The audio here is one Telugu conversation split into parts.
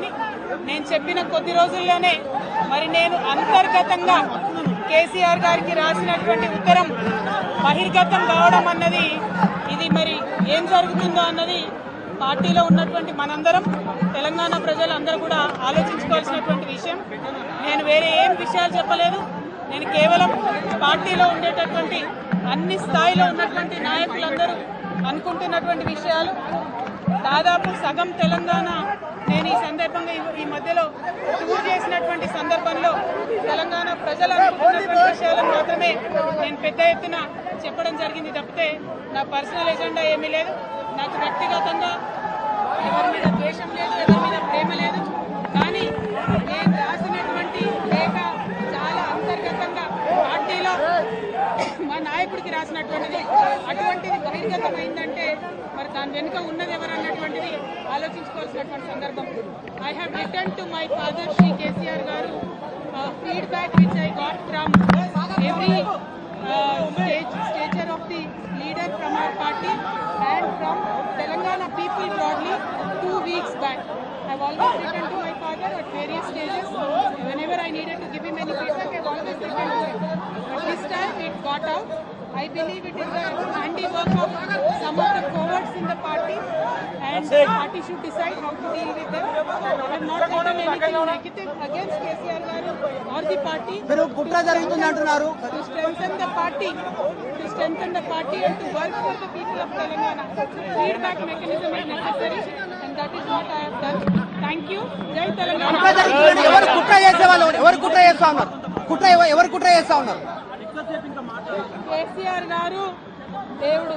కానీ నేను చెప్పిన కొద్ది రోజుల్లోనే మరి నేను అంతర్గతంగా కేసీఆర్ గారికి రాసినటువంటి ఉత్తరం బహిర్గతం కావడం అన్నది ఇది మరి ఏం జరుగుతుందో అన్నది పార్టీలో ఉన్నటువంటి మనందరం తెలంగాణ ప్రజలందరూ కూడా ఆలోచించుకోవాల్సినటువంటి విషయం. నేను వేరే ఏం విషయాలు చెప్పలేదు. నేను కేవలం పార్టీలో ఉండేటటువంటి అన్ని స్థాయిలో ఉన్నటువంటి నాయకులందరూ అనుకుంటున్నటువంటి విషయాలు. దాదాపు సగం తెలంగాణ నేను ఈ సందర్భంగా ఈ- మధ్యలో టూర్ చేసినటువంటి సందర్భంలో తెలంగాణ ప్రజలు అనుకుంటున్నటువంటి విషయాలను మాత్రమే నేను పెద్ద ఎత్తున చెప్పడం జరిగింది తప్పితే నా పర్సనల్ ఎజెండా ఏమీ లేదు. నాకు వ్యక్తిగతంగా ఎవరి మీద ద్వేషం లేదు ఎవరి మీద ప్రేమ లేదు. కానీ నేను రాసినటువంటి లేఖ చాలా అంతర్గతంగా పార్టీలో మా నాయకుడికి రాసినటువంటిది. అటువంటిది బహిర్గతమైందంటే దాని వెనుక ఉన్నది ఎవరన్నటువంటిది ఆలోచించుకోవాల్సినటువంటి సందర్భం. I have return to my father Shri KCR గారు feedback which I got from every stature of the leader from our party and from Telangana people broadly two weeks back I always return to my father at various stages when ever I needed to give him any feedback I always return this time it got out I believe it is handy work of some of in the party, and the party should decide how to deal with them. I have not written anything negative against KCR garu or the party. To strengthen the party, to strengthen the party and to work for the people of Telangana. Feedback mechanism is necessary, and that is what I have done. Thank you. Jai Telangana. కుట్ర చేసే వాళ్ళు ఎవరు కుట్ర చేస్తా ఉన్నారు కుట్ర ఎవ- ఎవరు కుట్ర చేస్తా ఉన్నారు కేసీఆర్ గారు దేవుడు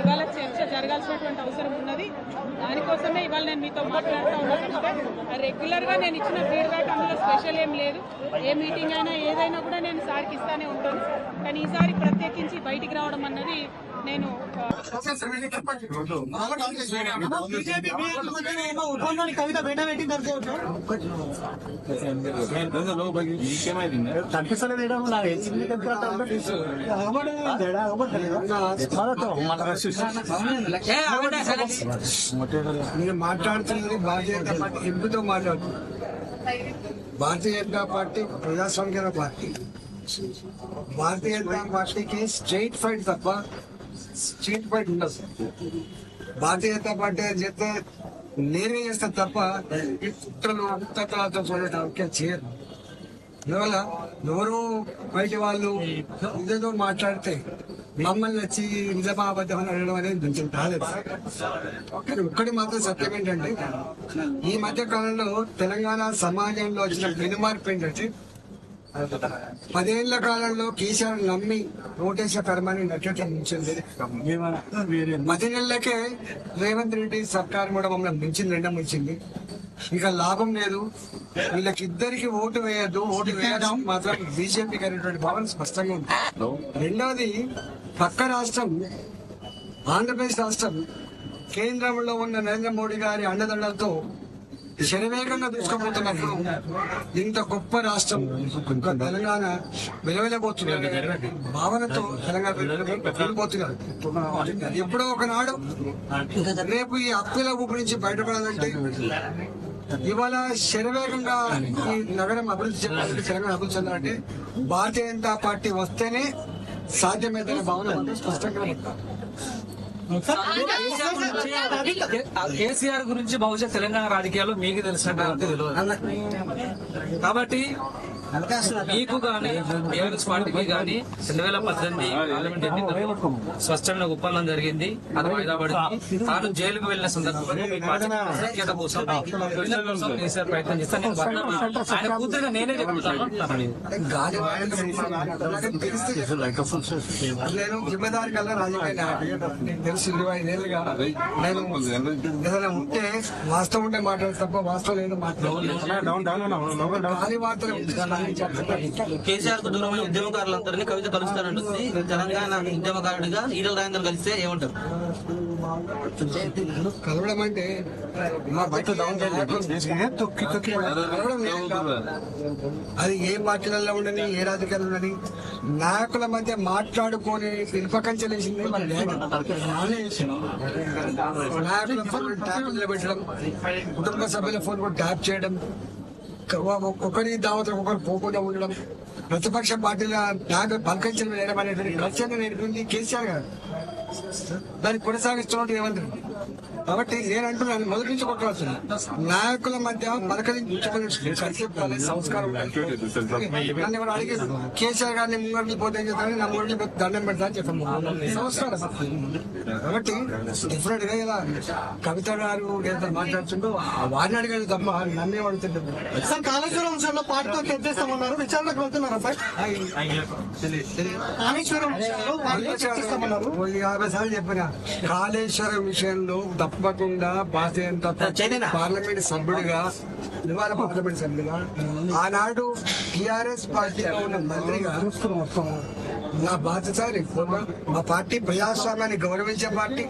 ఇవాళ చర్చ జరగాల్సినటువంటి అవసరం ఉన్నది. దానికోసమే ఇవాళ నేను మీతో మాట్లాడుతూ ఉన్నాను రెగ్యులర్గా నేను ఇచ్చిన ఫీడ్బ్యాక్ అందులో స్పెషల్ ఏం లేదు. ఏ మీటింగ్ అయినా ఏదైనా కూడా నేను సార్కి ఇస్తానే ఉంటాను. కానీ ఈసారి ప్రత్యేకించి బయటికి రావడం అన్నది నేను ఆ, కవిత బయట పెట్టింది నేను మాట్లాడుతున్నది భారతీయ జనతా పార్టీ ఎంపితో మాట్లాడుతున్నాను భారతీయ జనతా పార్టీ ప్రజాస్వామ్య పార్టీ భారతీయ జనతా పార్టీకి స్ట్రైట్ ఫైట్ తప్ప స్ట్రీట్ ఫైట్ ఉండదు. భారతీయ జనతా పార్టీ అని చెప్తే నేనే చేస్తా తప్ప ఈ కుట్రలు అంతరాలతో చూడటానికి చేయరు. అందువల్ల ఎవరు బయట వాళ్ళు ఇదేదో మాట్లాడితే మమ్మల్ని వచ్చి నిజమాబద్ధం అని అడగడం అనేది కొంచెం కాలేదు కానీ ఒక్కటి మాత్రం సత్యం ఏంటంటే ఈ మధ్య కాలంలో తెలంగాణ సమాజంలో వచ్చిన పెనుమార్పు ఏంటంటే పదేళ్ళ కాలంలో కేసీఆర్ నమ్మి ఓటేసే కర్మని నచ్చట మించింది పది నెలలకే రేవంత్ రెడ్డి సర్కార్ కూడా మమ్మల్ని మించింది రెండం మించింది. ఇక లాభం లేదు. వీళ్ళకి ఇద్దరికి ఓటు వేయద్దు. ఓటు వేయడం మాత్రం బీజేపీకి అనేటువంటి భావన స్పష్టంగా ఉంది. రెండవది పక్క రాష్ట్రం ఆంధ్రప్రదేశ్ రాష్ట్రం కేంద్రంలో ఉన్న నరేంద్ర మోడీ గారి అండదండలతో శరవేగంగా దూసుకుపోతున్నప్పుడు ఇంత గొప్ప రాష్ట్రం ఇంకా తెలంగాణ వెలవెలబోతున్నారు భావనతో తెలంగాణ వెళ్ళిపోతున్నారు ఎప్పుడో ఒకనాడు రేపు ఈ అప్పుల ఊపు నుంచి బయటపడాలంటే ఇవాళ శరవేగంగా ఈ నగరం అభివృద్ధి చెందాలంటే తెలంగాణ అభివృద్ధి చెందాలంటే భారతీయ జనతా పార్టీ వస్తేనే సాధ్యమైందనే భావన స్పష్టంగా కేసీఆర్ గురించి బహుశా తెలంగాణ రాజకీయాల్లో మీకు తెలిసినట్టు తెలియదు. కాబట్టి మీకు గానీ టీఆర్ఎస్ పార్టీకి గానీ రెండు వేల పద్దెనిమిది పార్లమెంట్ ఎన్నికల్లో స్పష్టమైన ఒప్పందం జరిగింది. అది వాయిదా పడింది తాను జైలుకు వెళ్ళిన సందర్భంలో మీ పార్టీ కోసం ప్రయత్నం చేస్తాను నేను భద్రం- ఆయన కూతురుగా నేనే చెప్తాను. అంటున్నాను. గాలి వాడకం నాకు తెలిస్తే నేను జిమ్మదారి కల్లా రాజకీయ నాయకుడు. నేను తెలుసు ఇరవై ఐదేళ్ళుగా. నేను ఏదైనా ఉంటే వాస్తవం ఉంటే మాట్లాడు తప్ప వాస్తవం లేదు వార్తలు కేసీఆర్కు దూరమైన ఉద్యమకారులందరినీ కవిత కలుస్తానంటుంది. తెలంగాణ ఉద్యమకారుడిగా ఈటల రాజేందర్ కలిస్తే ఏమంటారు? కలవడం అంటే. అది ఏ పార్టీలలో ఉండని ఏ రాజకీయాలు ఉండని నాయకుల మధ్య మాట్లాడుకొని పిలుపకంచలేసింది మన. నాయకుల ఫోన్ ట్యాప్ నిలబెట్టడం కుటుంబ సభ్యుల ఫోన్ కూడా ట్యాప్ చేయడం ఒకరి దావతలు ఒకరు పోకుండా ఉండడం ప్రతిపక్ష పార్టీల ట్యాగ్ పలకంచడం వేయడం అనేది కల్చర్ నేర్పింది కేసీఆర్ గారు. దాన్ని కొనసాగిస్తున్నట్టు ఏమంటారు కాబట్టి నేను అంటున్నాను మొదటి నుంచి కొట్టవలసింది నాయకుల మధ్య పలకరించుకోవాలి సంస్కారం నన్ను ఎవరు అడిగారు కేసీఆర్ గారిని ముంగడికి పోతే ఏం నా ముంగడికి దండం పెడతా అని చెప్పాను. సంస్కారం. కాబట్టి డిఫరెంట్గా ఇలా కవిత గారు ఏదైతే మాట్లాడుతుండో వారిని అడిగేది తప్ప నన్నే అడుగుతుంటారు సార్ కాళేశ్వరం విషయంలో పార్టీతో ఎత్తేస్తామన్నారు విచారణకు వెళ్తున్నారా సార్? కాళేశ్వరం విషయంలో పార్టీతో చర్చిస్తామన్నారు ఓ యాభై సార్లు చెప్పిన. కాళేశ్వరం విషయంలో తప్పకుండా జనతా పార్టీ పార్లమెంట్ సభ్యుడిగా నివారణ పార్లమెంట్ సభ్యుడిగా ఆనాడు టిఆర్ఎస్ పార్టీలో ఉన్న మంత్రిగా నా బాధ్యత మా పార్టీ ప్రజాస్వామ్యాన్ని గౌరవించే పార్టీ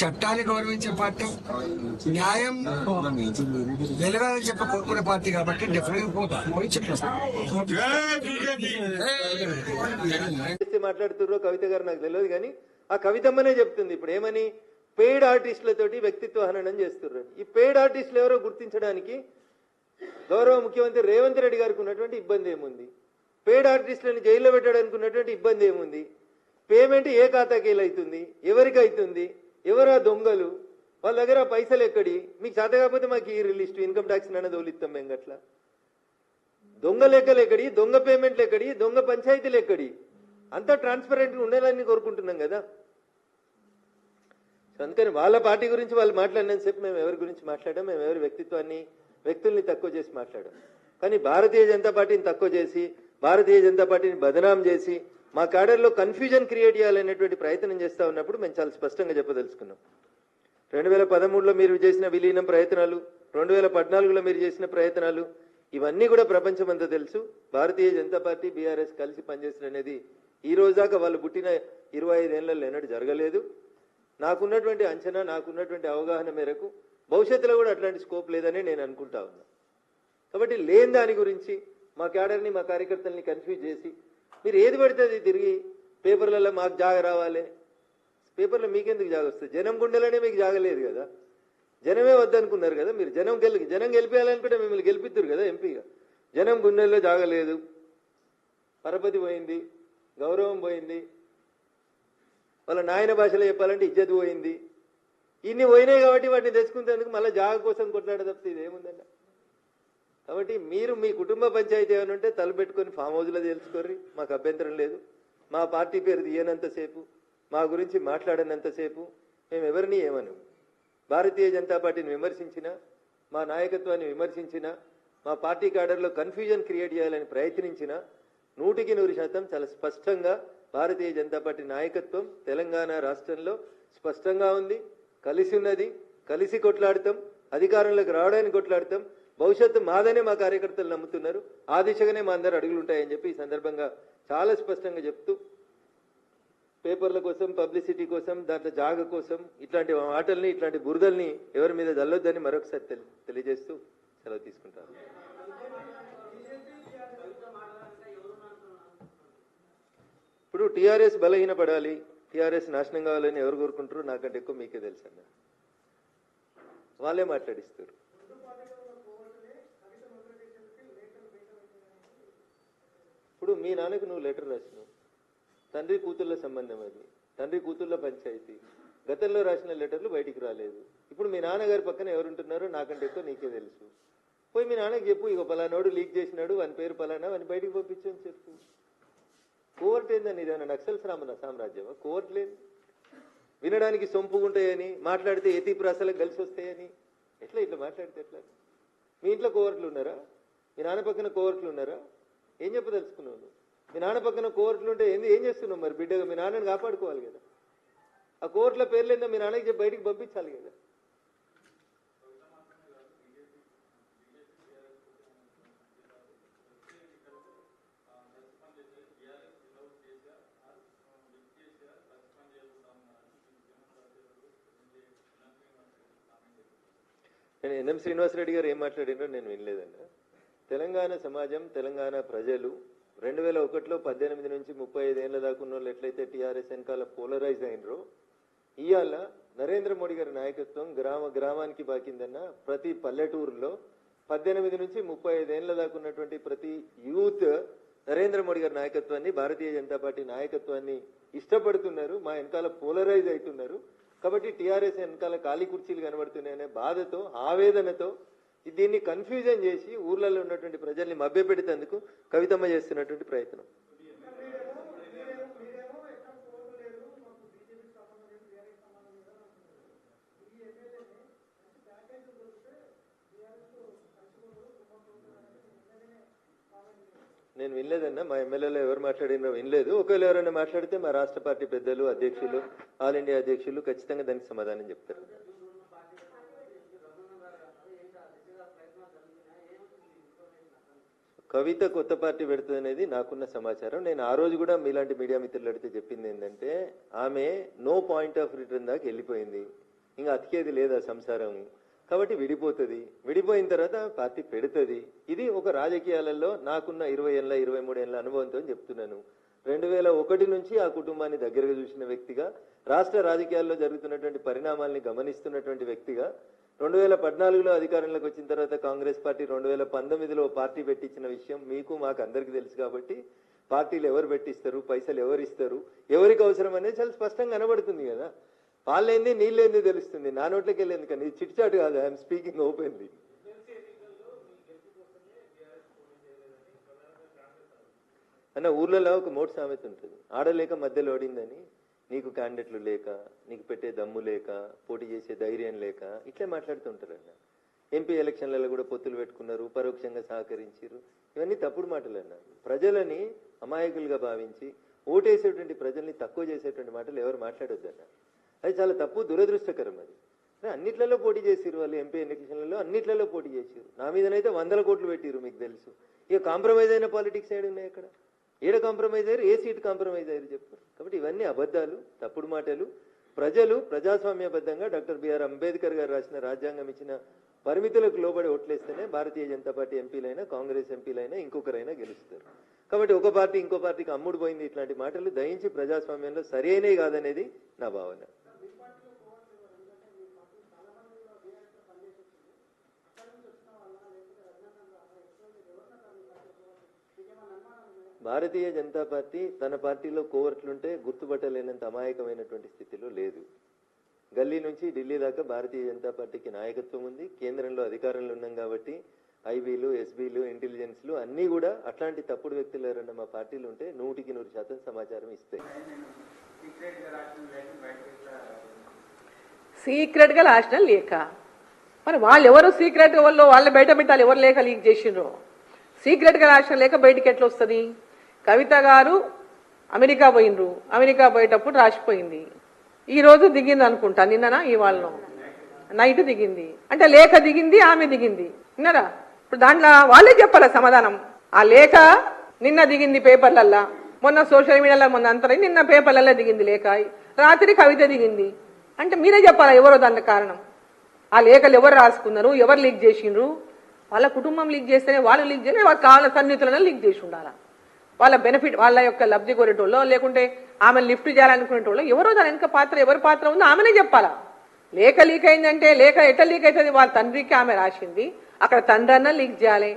చట్టాన్ని గౌరవించే పార్టీ న్యాయం వెలగాలని చెప్పి కోరుకునే పార్టీ కాబట్టి డెఫినెట్ పోయి చెప్పేస్తాను మాట్లాడుతుర్రో కవిత గారు నాకు తెలియదు కానీ ఆ కవితమ్మనే చెప్తుంది. ఇప్పుడు ఏమని? పెయిడ్ ఆర్టిస్టులతోటి వ్యక్తిత్వ హననం చేస్తున్నారు ఈ పెయిడ్ ఆర్టిస్టులు ఎవరో గుర్తించడానికి గౌరవ ముఖ్యమంత్రి రేవంత్ రెడ్డి గారికి ఉన్నటువంటి ఇబ్బంది ఏముంది? పెయిడ్ ఆర్టిస్టులను జైల్లో పెట్టడానికి ఉన్నటువంటి ఇబ్బంది ఏముంది? పేమెంట్ ఏ ఖాతాకి అవుతుంది ఎవరికి అవుతుంది ఎవరు ఆ దొంగలు? వాళ్ళ దగ్గర పైసలు ఎక్కడి మీకు చేత కాకపోతే మాకు ఈ లిస్ట్ ఇన్కమ్ ట్యాక్స్ అనేది వదిలిస్తాం మేము అట్లా దొంగ లెక్కలు ఎక్కడి దొంగ పేమెంట్లు ఎక్కడి దొంగ పంచాయతీలు ఎక్కడి అంతా ట్రాన్స్పరెంట్గా ఉండాలని కోరుకుంటున్నాం కదా. అందుకని వాళ్ళ పార్టీ గురించి వాళ్ళు మాట్లాడినంతసేపు మేము ఎవరి గురించి మాట్లాడాం? మేము ఎవరి వ్యక్తిత్వాన్ని వ్యక్తుల్ని తక్కువ చేసి మాట్లాడాం. కానీ భారతీయ జనతా పార్టీని తక్కువ చేసి భారతీయ జనతా పార్టీని బదనాం చేసి మా క్యాడర్లో కన్ఫ్యూజన్ క్రియేట్ చేయాలనేటువంటి ప్రయత్నం చేస్తా ఉన్నప్పుడు మేము చాలా స్పష్టంగా చెప్పదలుచుకున్నాం. రెండు వేల పదమూడులో మీరు చేసిన విలీనం ప్రయత్నాలు రెండు వేల పద్నాలుగులో మీరు చేసిన ప్రయత్నాలు ఇవన్నీ కూడా ప్రపంచమంతా తెలుసు. భారతీయ జనతా పార్టీ బీఆర్ఎస్ కలిసి పనిచేసిన అనేది ఈ రోజు దాకా వాళ్ళు పుట్టిన ఇరవై ఐదేళ్ళలో ఎన్నడూ జరగలేదు. నాకున్నటువంటి అంచనా నాకున్నటువంటి అవగాహన మేరకు భవిష్యత్తులో కూడా అట్లాంటి స్కోప్ లేదని నేను అనుకుంటా ఉన్నా. కాబట్టి లేని దాని గురించి మా క్యాడర్ని మా కార్యకర్తల్ని కన్ఫ్యూజ్ చేసి మీరు ఏది పడితే అది తిరిగి పేపర్లలో మాకు జాగ రావాలి. పేపర్లో మీకెందుకు జాగ వస్తుంది? జనం గుండెలనే మీకు జాగలేదు కదా. జనమే వద్దనుకున్నారు కదా మీరు. జనం గెలి జనం గెలిపేయాలనుకుంటే మిమ్మల్ని గెలిపిద్దరు కదా ఎంపీగా. జనం గుండెల్లో జాగలేదు పరపతి పోయింది గౌరవం పోయింది. వాళ్ళ నాయన భాషలో చెప్పాలంటే ఇజ్జత్ పోయింది. ఇన్ని పోయినాయి కాబట్టి వాటిని తెచ్చుకునేందుకు మళ్ళీ జాగ కోసం కొట్లాడ తప్పితే ఇది కాబట్టి మీరు మీ కుటుంబ పంచాయతీ ఏమైనా ఉంటే తలపెట్టుకొని ఫామ్ హౌస్లో తెలుసుకోర్రి మాకు అభ్యంతరం లేదు. మా పార్టీ పేరు తీయనంతసేపు మా గురించి మాట్లాడనంతసేపు మేము ఎవరిని ఏమను భారతీయ జనతా పార్టీని విమర్శించినా మా నాయకత్వాన్ని విమర్శించినా మా పార్టీ క్యాడర్లో కన్ఫ్యూజన్ క్రియేట్ చేయాలని ప్రయత్నించినా నూటికి నూరు శాతం చాలా స్పష్టంగా భారతీయ జనతా పార్టీ నాయకత్వం తెలంగాణ రాష్ట్రంలో స్పష్టంగా ఉంది. కలిసి ఉన్నది కలిసి కొట్లాడతాం. అధికారంలోకి రావడానికి కొట్లాడతాం. భవిష్యత్తు మాదనే మా కార్యకర్తలు నమ్ముతున్నారు. ఆ దిశగానే మా అందరు అడుగులు ఉంటాయని చెప్పి ఈ సందర్భంగా చాలా స్పష్టంగా చెప్తూ పేపర్ల కోసం పబ్లిసిటీ కోసం దాంట్లో జాగ కోసం ఇట్లాంటి మాటల్ని ఇట్లాంటి బురదల్ని ఎవరి మీద చల్లొద్దని మరొకసారి తెలి- తెలియజేస్తూ సెలవు తీసుకుంటారు. ఇప్పుడు టీఆర్ఎస్ బలహీనపడాలి టీఆర్ఎస్ నాశనం కావాలని ఎవరు కోరుకుంటారు నాకంటే ఎక్కువ మీకే తెలుసు అన్న వాళ్ళే మాట్లాడిస్తారు. ఇప్పుడు మీ నాన్నకు నువ్వు లెటర్ రాసినావు. తండ్రి కూతుళ్ళ సంబంధం అది. తండ్రి కూతుళ్ళ పంచాయతీ. గతంలో రాసిన లెటర్లు బయటికి రాలేదు. ఇప్పుడు మీ నాన్నగారి పక్కన ఎవరుంటున్నారో నాకంటే ఎక్కువ నీకే తెలుసు. పోయి మీ నాన్నకి చెప్పు ఇక పలానాడు లీక్ చేసినాడు వాని పేరు పలానా వాని బయటికి పంపించని చెప్పు. కోర్టు ఏందని ఇదేమన్నా నక్సల్ సామ్రా సామ్రాజ్యమా? కోర్టు లేదు. వినడానికి సొంపుగుంటాయని మాట్లాడితే ఎతి ప్రాసాలకు కలిసి వస్తాయని. ఎట్లా ఇట్లా మాట్లాడితే ఎట్లా? మీ ఇంట్లో కోవర్ట్లు ఉన్నారా? మీ నాన్న పక్కన కోవర్ట్లు ఉన్నారా? ఏం చెప్పదలుచుకున్నావు నువ్వు? మీ నాన్న పక్కన కోర్టులు ఉంటే ఏంది? ఏం చేస్తున్నావు మరి బిడ్డగా? మీ నాన్నని కాపాడుకోవాలి కదా. ఆ కోర్టుల పేర్లు మీ నాన్నకి చెప్పి బయటికి పంపించాలి కదా. నేను ఎన్ఎం శ్రీనివాసరెడ్డి గారు ఏం మాట్లాడినో నేను వినలేదండి. తెలంగాణ సమాజం తెలంగాణ ప్రజలు రెండు వేల ఒకటిలో పద్దెనిమిది నుంచి ముప్పై ఐదు ఏళ్ళ దాకా ఉన్న వాళ్ళు ఎట్లయితే టీఆర్ఎస్ వెనకాల పోలరైజ్ అయినరో ఇవాళ నరేంద్ర మోడీ గారి నాయకత్వం గ్రామ గ్రామానికి బాకిందన్న ప్రతి పల్లెటూరులో పద్దెనిమిది నుంచి ముప్పై ఐదు ఏళ్ళ దాకా ఉన్నటువంటి ప్రతి యూత్ నరేంద్ర మోడీ గారి నాయకత్వాన్ని భారతీయ జనతా పార్టీ నాయకత్వాన్ని ఇష్టపడుతున్నారు మా వెనకాల పోలరైజ్ అవుతున్నారు. కాబట్టి టీఆర్ఎస్ వెనకాల ఖాళీ కుర్చీలు కనబడుతున్నాయనే బాధతో ఆవేదనతో దీన్ని కన్ఫ్యూజన్ చేసి ఊర్లలో ఉన్నటువంటి ప్రజల్ని మభ్యపెడేందుకు కవితమ్మ చేస్తున్నటువంటి ప్రయత్నం. నేను వినలేదన్నా మా ఎమ్మెల్యేలో ఎవరు మాట్లాడినో వినలేదు. ఒకవేళ ఎవరైనా మాట్లాడితే మా రాష్ట్ర పార్టీ పెద్దలు అధ్యక్షులు ఆల్ ఇండియా అధ్యక్షులు ఖచ్చితంగా దానికి సమాధానం చెప్తారు. కవిత కొత్త పార్టీ పెడుతుంది అనేది నాకున్న సమాచారం. నేను ఆ రోజు కూడా మీలాంటి మీడియా మిత్రులు అడిగితే చెప్పింది ఏంటంటే ఆమె నో పాయింట్ ఆఫ్ రిటర్న్ దాకా వెళ్ళిపోయింది. ఇంకా అతికేది లేదా సంసారం. కాబట్టి విడిపోతుంది. విడిపోయిన తర్వాత పార్టీ పెడుతుంది. ఇది ఒక రాజకీయాలలో నాకున్న ఇరవై ఏళ్ళ ఇరవై మూడు ఏళ్ళ అనుభవంతో చెప్తున్నాను. రెండు వేల ఒకటి నుంచి ఆ కుటుంబాన్ని దగ్గరగా చూసిన వ్యక్తిగా రాష్ట్ర రాజకీయాల్లో జరుగుతున్నటువంటి పరిణామాల్ని గమనిస్తున్నటువంటి వ్యక్తిగా రెండు వేల పద్నాలుగులో అధికారంలోకి వచ్చిన తర్వాత కాంగ్రెస్ పార్టీ రెండు వేల పంతొమ్మిదిలో పార్టీ పెట్టించిన విషయం మీకు మాకు అందరికీ తెలుసు కాబట్టి పార్టీలు ఎవరు పెట్టిస్తారు పైసలు ఎవరు ఇస్తారు ఎవరికి అవసరం అనేది చాలా స్పష్టంగా కనబడుతుంది కదా. వాళ్ళేంది నీళ్ళేంది తెలుస్తుంది. నా నోట్లోకి వెళ్ళేందుకు కానీ చిట్చాటు కాదు ఐఎమ్ స్పీకింగ్ ఓపెన్లీ. అన్న ఊర్లలో ఒక మోటు సామెత ఉంటుంది. ఆడలేక మధ్యలో ఓడిందని. నీకు క్యాండిడేట్లు లేక నీకు పెట్టే దమ్ము లేక పోటీ చేసే ధైర్యం లేక ఇట్లే మాట్లాడుతుంటారు అన్న ఎంపీ ఎలక్షన్లలో కూడా పొత్తులు పెట్టుకున్నారు పరోక్షంగా సహకరించారు ఇవన్నీ తప్పుడు మాటలు అన్న ప్రజలని అమాయకులుగా భావించి ఓటేసేటువంటి ప్రజల్ని తక్కువ చేసేటువంటి మాటలు ఎవరు మాట్లాడొద్దన్న. అది చాలా తప్పు దురదృష్టకరం అది. అన్నిట్లలో పోటీ చేసిరు వాళ్ళు ఎంపీ ఎన్నికలలో అన్నిట్లలో పోటీ చేసిరు నా మీదనైతే వందల కోట్లు పెట్టిరు మీకు తెలుసు. ఇక కాంప్రమైజ్ అయిన పాలిటిక్స్ ఏడు ఉన్నాయి అక్కడ? ఏడ కాంప్రమైజ్ అయ్యారు ఏ సీట్ కాంప్రమైజ్ అయ్యారు చెప్పారు కాబట్టి ఇవన్నీ అబద్ధాలు తప్పుడు మాటలు. ప్రజలు ప్రజాస్వామ్యబద్ధంగా డాక్టర్ బిఆర్ అంబేద్కర్ గారు రాసిన రాజ్యాంగం ఇచ్చిన పరిమితులకు లోబడి ఓట్లేస్తేనే భారతీయ జనతా పార్టీ ఎంపీలైనా కాంగ్రెస్ ఎంపీలైనా ఇంకొకరైనా గెలుస్తారు. కాబట్టి ఒక పార్టీ ఇంకో పార్టీకి అమ్ముడు పోయింది ఇట్లాంటి మాటలు దయించి ప్రజాస్వామ్యంలో సరైనవి కాదనేది నా భావన. భారతీయ జనతా పార్టీ తన పార్టీలో కోవర్ట్లుంటే గుర్తుపట్టలేనంత అమాయకమైనటువంటి స్థితిలో లేదు. గల్లీ నుంచి ఢిల్లీ దాకా భారతీయ జనతా పార్టీకి నాయకత్వం ఉంది. కేంద్రంలో అధికారంలో ఉన్నాం కాబట్టి ఐబీలు ఎస్బీలు ఇంటెలిజెన్స్లు అన్నీ కూడా అట్లాంటి తప్పుడు వ్యక్తులు ఎవరన్నా మా పార్టీలు ఉంటే నూటికి నూరు శాతం సమాచారం ఇస్తాయి. సీక్రెట్గా రాసిన లేఖ. మరి వాళ్ళు ఎవరు సీక్రెట్ వాళ్ళు వాళ్ళ బయట పెట్టాలి ఎవరు లేఖ లీక్ చేసిండ్రు? సీక్రెట్గా రాసిన లేఖ బయటికి ఎట్లా వస్తుంది కవిత గారు అమెరికా పోయినరు అమెరికా పోయేటప్పుడు రాసిపోయింది. ఈరోజు దిగింది అనుకుంటా. నిన్ననా? ఇవాళ నైట్ దిగింది. అంటే లేఖ దిగింది ఆమె దిగింది. విన్నారా? ఇప్పుడు దాంట్లో వాళ్ళే చెప్పాల సమాధానం. ఆ లేఖ నిన్న దిగింది పేపర్లల్లా. మొన్న సోషల్ మీడియాలో మొన్న అంతరై నిన్న పేపర్లలో దిగింది లేఖ. రాత్రి కవిత దిగింది. అంటే మీరే చెప్పాలా ఎవరో దానికి కారణం? ఆ లేఖలు ఎవరు రాసుకున్నారు? ఎవరు లీక్ చేసిండ్రు? వాళ్ళ కుటుంబం లీక్ చేస్తేనే వాళ్ళు లీక్ చేయాలి వాళ్ళ కాళ్ళ సన్నిహితులను లీక్ చేసి ఉండాలా? వాళ్ళ బెనిఫిట్ వాళ్ళ యొక్క లబ్ధి కోరేటోళ్ళో లేకుంటే ఆమె లిఫ్ట్ చేయాలనుకునేటోళ్ళు ఎవరో దాని వెనక పాత్ర ఎవరి పాత్ర ఉందో ఆమెనే చెప్పాలా? లేఖ లీక్ అయిందంటే లేఖ ఎట్లా లీక్ అవుతుంది? వాళ్ళ తండ్రికి ఆమె రాసింది. అక్కడ తండ్రి అన్నా లీక్ చేయాలి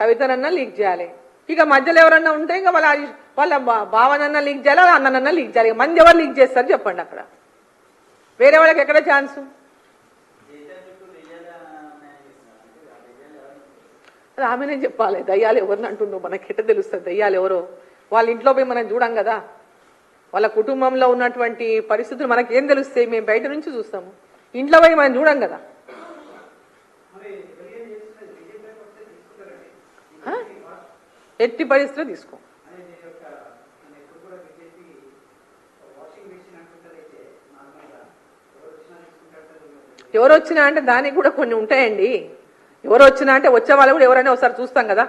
కవితనన్నా లీక్ చేయాలి. ఇక మధ్యలో ఎవరన్నా ఉంటే ఇంకా వాళ్ళ వాళ్ళ బా- బావనన్నా లీక్ చేయాలి వాళ్ళ అన్ననన్నా లీక్ చేయాలి. ఇక మంది ఎవరు లీక్ చేస్తారు చెప్పండి అక్కడ. వేరే వాళ్ళకి ఎక్కడ ఛాన్సు అది ఆమెనే చెప్పాలి దయ్యాలు ఎవరిని అంటుండ్రు మనకి ఎట్ట తెలుస్తుంది? దయ్యాలు ఎవరో? వాళ్ళ ఇంట్లో పోయి మనం చూడం కదా? వాళ్ళ కుటుంబంలో ఉన్నటువంటి పరిస్థితులు మనకి ఏం తెలుస్తాయి? మేము బయట నుంచి చూస్తాము. ఇంట్లో పోయి మనం చూడం కదా? ఎట్టి పరిస్థితిలో తీసుకో. ఎవరు వచ్చినా అంటే దానికి కూడా కొన్ని ఉంటాయండి. ఎవరు వచ్చినా అంటే వచ్చే వాళ్ళు కూడా ఎవరైనా ఒకసారి చూస్తాం కదా.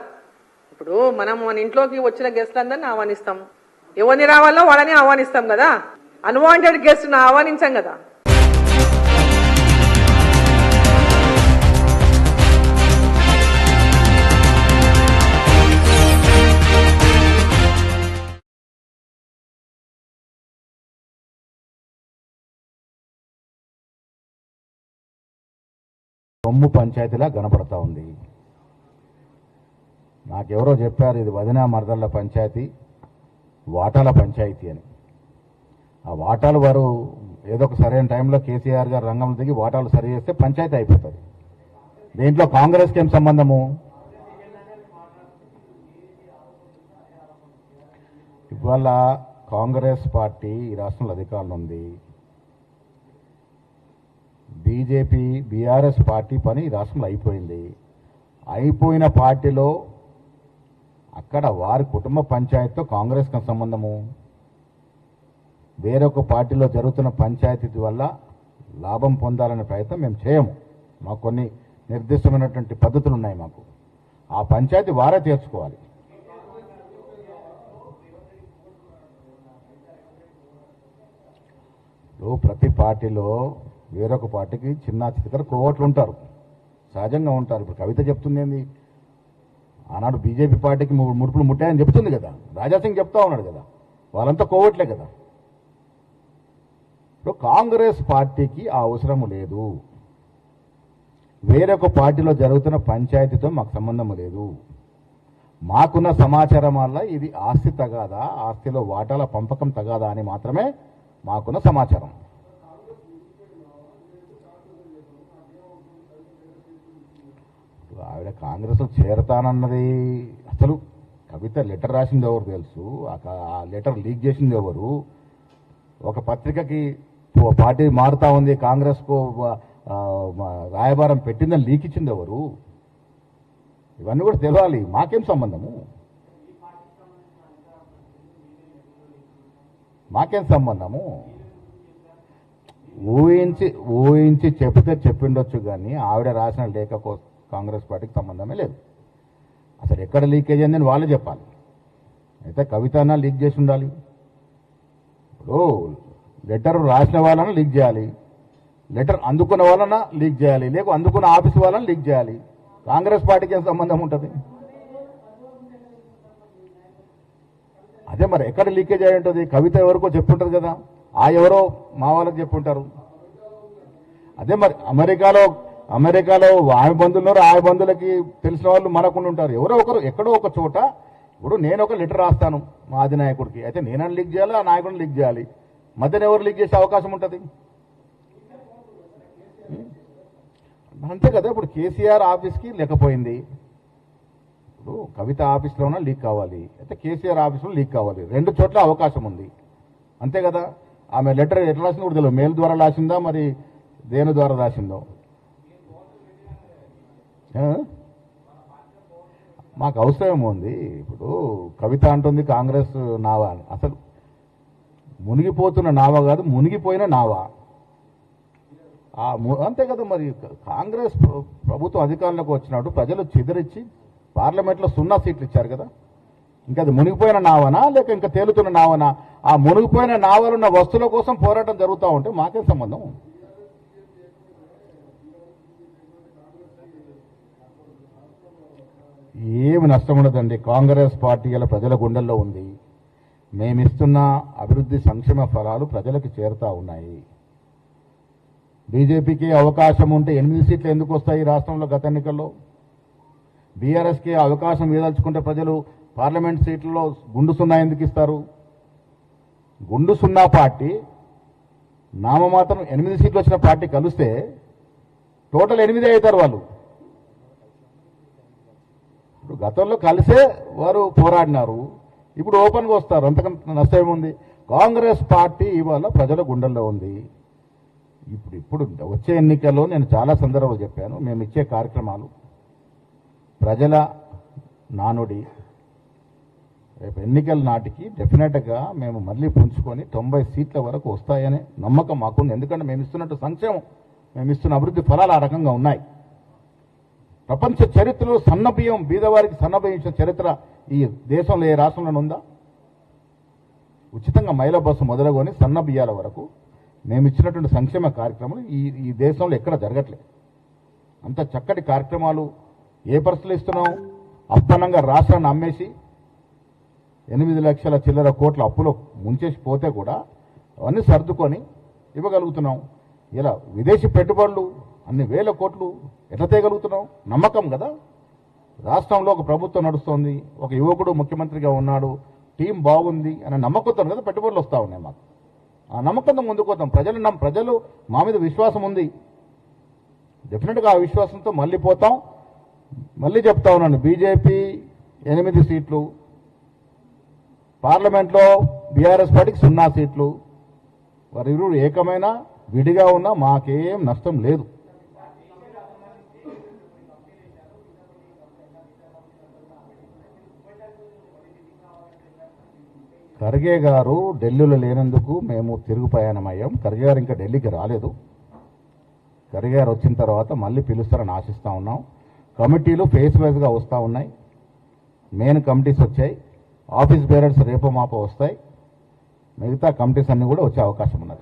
ఇప్పుడు మనం మన ఇంట్లోకి వచ్చిన గెస్ట్లందరినీ ఆహ్వానిస్తాం. ఎవరిని రావాలో వాళ్ళని ఆహ్వానిస్తాం కదా. అన్వాంటెడ్ గెస్ట్ని ఆహ్వానించాం కదా. సొమ్ము పంచాయతీలా కనపడతా ఉంది. నాకెవరో చెప్పారు ఇది వదినా మరదళ్ళ పంచాయతీ వాటాల పంచాయతీ అని. ఆ వాటాలు వారు ఏదో ఒక సరైన టైంలో కేసీఆర్ గారు రంగంలో దిగి వాటాలు సరి చేస్తే పంచాయతీ అయిపోతుంది. దీంట్లో కాంగ్రెస్కి ఏం సంబంధము? ఇవాళ కాంగ్రెస్ పార్టీ ఈ రాష్ట్రంలో అధికారంలో ఉంది. బీజేపీ బీఆర్ఎస్ పార్టీ పని ఈ రాష్ట్రంలో అయిపోయింది. అయిపోయిన పార్టీలో అక్కడ వారి కుటుంబ పంచాయతీతో కాంగ్రెస్కి సంబంధము? వేరొక పార్టీలో జరుగుతున్న పంచాయతీ వల్ల లాభం పొందాలనే ప్రయత్నం మేము చేయము. మాకు కొన్ని నిర్దిష్టమైనటువంటి పద్ధతులు ఉన్నాయి మాకు. ఆ పంచాయతీ వారే తీర్చుకోవాలి. ప్రతి పార్టీలో వేరొక పార్టీకి చిన్న చితకర కోవట్లు ఉంటారు. సహజంగా ఉంటారు. ఇప్పుడు కవిత చెప్తుంది ఏంది ఆనాడు బీజేపీ పార్టీకి ముడుపులు ముట్టాయని చెప్తుంది కదా. రాజాసింగ్ చెప్తా ఉన్నాడు కదా. వాళ్ళంతా కోవట్లే కదా. ఇప్పుడు కాంగ్రెస్ పార్టీకి ఆ అవసరం లేదు. వేరొక పార్టీలో జరుగుతున్న పంచాయతీతో మాకు సంబంధం లేదు. మాకున్న సమాచారం వల్ల ఇది ఆస్తి తగాదా ఆస్తిలో వాటాల పంపకం తగాదా అని మాత్రమే మాకున్న సమాచారం. ఆవిడ కాంగ్రెస్ చేరతానన్నది అసలు కవిత లెటర్ రాసింది ఎవరు తెలుసు? ఆ లెటర్ లీక్ చేసింది ఎవరు? ఒక పత్రికకి పార్టీ మారుతా ఉంది కాంగ్రెస్కు రాయబారం పెట్టిందని లీక్ ఇచ్చింది ఎవరు? ఇవన్నీ కూడా తెలవాలి మాకేం సంబంధము? మాకేం సంబంధము? ఊహించి ఊహించి చెప్తే చెప్పిండొచ్చు కానీ ఆవిడ రాసిన లేఖ కాంగ్రెస్ పార్టీకి సంబంధమే లేదు. అసలు ఎక్కడ లీకేజ్ అయిందని వాళ్ళే చెప్పాలి. అయితే కవిత లీక్ చేసి ఉండాలి. ఇప్పుడు లెటర్ రాసిన వాళ్ళన లీక్ చేయాలి. లెటర్ అందుకున్న వాళ్ళన లీక్ చేయాలి. లేక అందుకున్న ఆఫీస్ వాళ్ళని లీక్ చేయాలి. కాంగ్రెస్ పార్టీకి ఏం సంబంధం ఉంటుంది? అదే మరి ఎక్కడ లీకేజ్ అయి ఉంటుంది? కవిత ఎవరికో చెప్పుంటారు కదా. ఆ ఎవరో మా వాళ్ళకి చెప్పుంటారు. అదే మరి అమెరికాలో అమెరికాలో ఆమె బంధువులు ఆమె బంధువులకి తెలిసిన వాళ్ళు మనకుండా ఉంటారు. ఎవరో ఒకరు ఎక్కడో ఒక చోట ఇప్పుడు నేను ఒక లెటర్ రాస్తాను మా అధినాయకుడికి. అయితే నేనని లీక్ చేయాలి ఆ నాయకుడిని లీక్ చేయాలి. మధ్యన ఎవరు లీక్ చేసే అవకాశం ఉంటుంది? అంతే కదా ఇప్పుడు కేసీఆర్ ఆఫీస్కి లేకపోయింది. ఇప్పుడు కవిత ఆఫీస్లోనే లీక్ కావాలి. అయితే కేసీఆర్ ఆఫీస్లో లీక్ కావాలి. రెండు చోట్ల అవకాశం ఉంది. అంతే కదా? ఆమె లెటర్ ఎట్లా రాసిందో కూడా తెలియదు. మెయిల్ ద్వారా రాసిందా మరి దేని ద్వారా రాసిందో? మాకు అవసరం ఉంది. ఇప్పుడు కవిత అంటుంది కాంగ్రెస్ నావా అని. అసలు మునిగిపోతున్న నావా కాదు మునిగిపోయిన నావా. ఆ అంతే కదా మరి. కాంగ్రెస్ ప్రభుత్వం అధికారంలోకి వచ్చినప్పుడు ప్రజలు చెదిరిచ్చి పార్లమెంట్లో సున్నా సీట్లు ఇచ్చారు కదా. ఇంకా అది మునిగిపోయిన నావనా లేక ఇంకా తేలుతున్న నావనా? ఆ మునిగిపోయిన నావలున్న వస్తువుల కోసం పోరాటం జరుగుతూ ఉంటే మాకే సంబంధం? ఏమి నష్టం ఉండదండి కాంగ్రెస్ పార్టీ ఇలా ప్రజల గుండెల్లో ఉంది. మేమిస్తున్న అభివృద్ధి సంక్షేమ ఫలాలు ప్రజలకు చేరుతా ఉన్నాయి. బీజేపీకి అవకాశం ఉంటే ఎనిమిది సీట్లు ఎందుకు వస్తాయి రాష్ట్రంలో గత ఎన్నికల్లో? బీఆర్ఎస్కి అవకాశం ఏదలుచుకుంటే ప్రజలు పార్లమెంట్ సీట్లలో గుండు సున్నా ఎందుకు ఇస్తారు? గుండు సున్నా పార్టీ నామమాత్రం ఎనిమిది సీట్లు వచ్చిన పార్టీ కలిస్తే టోటల్ ఎనిమిది అవుతారు వాళ్ళు. గతంలో కలిసే వారు పోరాడినారు. ఇప్పుడు ఓపెన్గా వస్తారు. అంతకంటే నష్టం ఉంది కాంగ్రెస్ పార్టీ ఇవాళ ప్రజల గుండెల్లో ఉంది. ఇప్పుడు ఇప్పుడు వచ్చే ఎన్నికల్లో నేను చాలా సందర్భాలు చెప్పాను. మేము ఇచ్చే కార్యక్రమాలు. ప్రజల నానుడి రేపు ఎన్నికల నాటికి డెఫినెట్గా మేము మళ్ళీ పుంజుకొని తొంభై సీట్ల వరకు వస్తాయనే నమ్మకం మాకుంది. ఎందుకంటే మేము ఇస్తున్నట్టు సంక్షేమం మేము ఇస్తున్న అభివృద్ధి ఫలాలు ఆ రకంగా ఉన్నాయి. ప్రపంచ చరిత్రలో సన్నబియ్యం బీదవారికి సన్నబియ్యం ఇచ్చిన చరిత్ర ఈ దేశంలో ఏ రాష్ట్రంలో ఉందా? ఉచితంగా మహిళా బస్సు మొదలుకొని సన్న బియ్యాల వరకు మేము ఇచ్చినటువంటి సంక్షేమ కార్యక్రమాలు ఈ ఈ దేశంలో ఎక్కడ జరగట్లేదు. అంత చక్కటి కార్యక్రమాలు ఏ పరిస్థితులు ఇస్తున్నాం అప్పనంగా రాష్ట్రాన్ని అమ్మేసి ఎనిమిది లక్షల చిల్లర కోట్ల అప్పులో ముంచేసి పోతే కూడా అవన్నీ సర్దుకొని ఇవ్వగలుగుతున్నాం. ఇలా విదేశీ పెట్టుబడులు అన్ని వేల కోట్లు ఎట్లా తేగలుగుతున్నాం నమ్మకం కదా? రాష్ట్రంలో ఒక ప్రభుత్వం నడుస్తోంది ఒక యువకుడు ముఖ్యమంత్రిగా ఉన్నాడు టీం బాగుంది అనే నమ్మకంతో కదా పెట్టుబడులు వస్తూ ఉన్నాయి మాకు. ఆ నమ్మకంతో ముందుకు పోతాం ప్రజలు నమ్మ ప్రజలు మా మీద విశ్వాసం ఉంది. డెఫినెట్గా ఆ విశ్వాసంతో మళ్ళీ పోతాం. మళ్ళీ చెప్తా ఉన్నాను బీజేపీ ఎనిమిది సీట్లు పార్లమెంట్లో బీఆర్ఎస్ పార్టీకి సున్నా సీట్లు. వారిరువురు ఏకమైన విడిగా ఉన్నా మాకేం నష్టం లేదు. ఖర్గే గారు ఢిల్లీలో లేనందుకు మేము తిరుగు ప్రయాణమయ్యాం ఖర్గే గారు ఇంకా ఢిల్లీకి రాలేదు. ఖర్గే గారు వచ్చిన తర్వాత మళ్ళీ పిలుస్తారని ఆశిస్తూ ఉన్నాం. కమిటీలు ఫేస్ వైజ్గా వస్తూ ఉన్నాయి. మెయిన్ కమిటీస్ వచ్చాయి. ఆఫీస్ బేరర్స్ రేపో మాపో వస్తాయి. మిగతా కమిటీస్ అన్నీ కూడా వచ్చే అవకాశం ఉన్నది.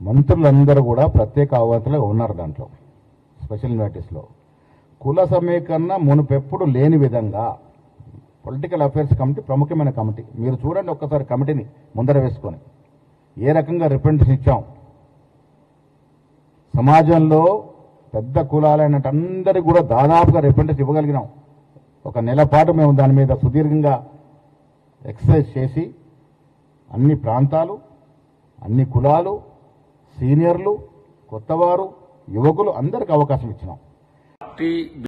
మంత్రులందరూ కూడా ప్రత్యేక అవగాహనలో ఉన్నారు దాంట్లో. స్పెషల్ నోటీస్లో కుల సమీకరణ మునుపెప్పుడు లేని విధంగా పొలిటికల్ అఫైర్స్ కమిటీ ప్రముఖమైన కమిటీ. మీరు చూడండి ఒక్కసారి కమిటీని ముందర వేసుకొని. ఏ రకంగా రిప్రజెంటేషన్ ఇచ్చాం? సమాజంలో పెద్ద కులాలైనట్టు అందరికీ కూడా దాదాపుగా రిప్రజెంటేషన్ ఇవ్వగలిగినాం. ఒక నెల పాటు మేము దాని మీద సుదీర్ఘంగా ఎక్సర్సైజ్ చేసి అన్ని ప్రాంతాలు అన్ని కులాలు సీనియర్లు కొత్తవారు యువకులు అందరికి అవకాశం ఇచ్చినాం. Gracias.